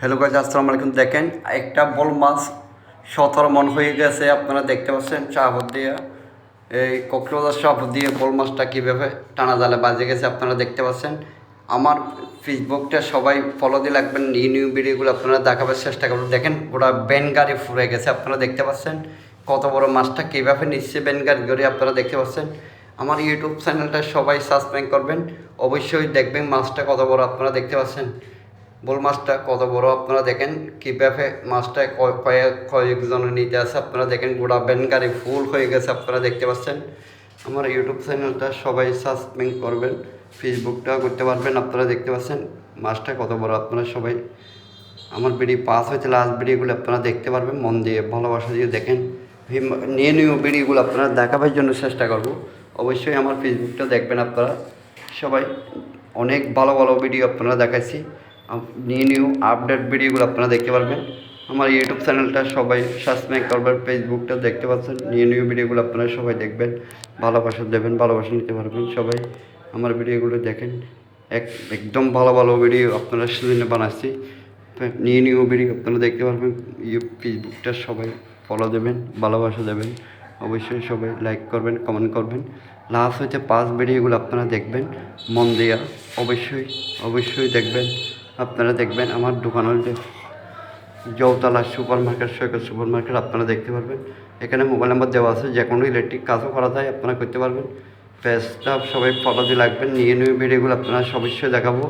Hello guys আসসালামু আলাইকুম। দেখেন, একটা বল মাছ সতেরো মন হয়ে গেছে, আপনারা দেখতে পাচ্ছেন শাহপত দিয়ে। এই কক্সবাজার শাহপত দিয়ে বল মাছটা কীভাবে টানা জালে বাজে গেছে, আপনারা দেখতে পাচ্ছেন। আমার ফেসবুকটা সবাই ফলো দিয়ে রাখবেন নিউ নিউ ভিডিওগুলো আপনারা দেখাবার চেষ্টা করবেন। দেখেন গোটা ব্যান গাড়ি ফুরে গেছে, আপনারা দেখতে পাচ্ছেন। কত বড় মাছটা কীভাবে নিচ্ছে ব্যান গাড়ি করে আপনারা দেখতে পাচ্ছেন। আমার ইউটিউব চ্যানেলটা সবাই সাবস্ক্রাইব করবেন, অবশ্যই দেখবেন মাছটা কত বড়, আপনারা দেখতে পাচ্ছেন। বোল মাছটা কত বড়? আপনারা দেখেন কীভাবে মাছটা কয়- কয়েক কয়েকজনের নিতে আছে। আপনারা দেখেন গোড়া ব্যানগাড়ি ফুল হয়ে গেছে, আপনারা দেখতে পাচ্ছেন। আমার ইউটিউব চ্যানেলটা সবাই সাবস্ক্রাইব করবেন, ফেসবুকটাও করতে পারবেন, আপনারা দেখতে পাচ্ছেন মাছটা কত বড়। আপনারা সবাই আমার ভিডিও পাস হয়েছে লাস্ট ভিডিওগুলো আপনারা দেখতে পারবেন, মন দিয়ে ভালোবাসা দিয়ে দেখেন। নিয়ে নিউ ভিডিওগুলো, আপনারা দেখাবার জন্য চেষ্টা করব। অবশ্যই আমার ফেসবুকটা দেখবেন আপনারা। সবাই অনেক ভালো ভালো ভিডিও আপনারা দেখাচ্ছি নিউ নিউ আপডেট ভিডিওগুলো আপনারা দেখতে পারবেন। আমার ইউটিউব চ্যানেলটা সবাই সাবস্ক্রাইব করবেন ফেসবুকটা দেখতে পাচ্ছেন। নিউ নিউ ভিডিওগুলো আপনারা সবাই দেখবেন, ভালোবাসা দেবেন, ভালোবাসা নিতে পারবেন সবাই। আমার ভিডিওগুলো দেখেন, এক, একদম ভালো ভালো ভিডিও আপনারা সেদিনে বানাচ্ছি। নিউ নিউ ভিডিও আপনারা দেখতে পারবেন। ইউ ফেসবুকটা সবাই ফলো দেবেন, ভালোবাসা দেবেন। অবশ্যই সবাই লাইক করবেন কমেন্ট করবেন। লাস্ট হচ্ছে পাঁচ ভিডিওগুলো আপনারা দেখবেন। মন দেওয়া অবশ্যই অবশ্যই দেখবেন। আপনারা দেখবেন আমার দোকান যে Joutala super market Saikat super market আপনারা দেখতে পারবেন। এখানে মোবাইল নাম্বার দেওয়া আছে, যে কোনো ইলেকট্রিক কাজও করা যায়, আপনারা করতে পারবেন। পেজটা সবাই ফলো দিয়ে লাগবেন নিয়ে নিয়ে ভিডিওগুলো আপনারা অবশ্যই দেখাবো।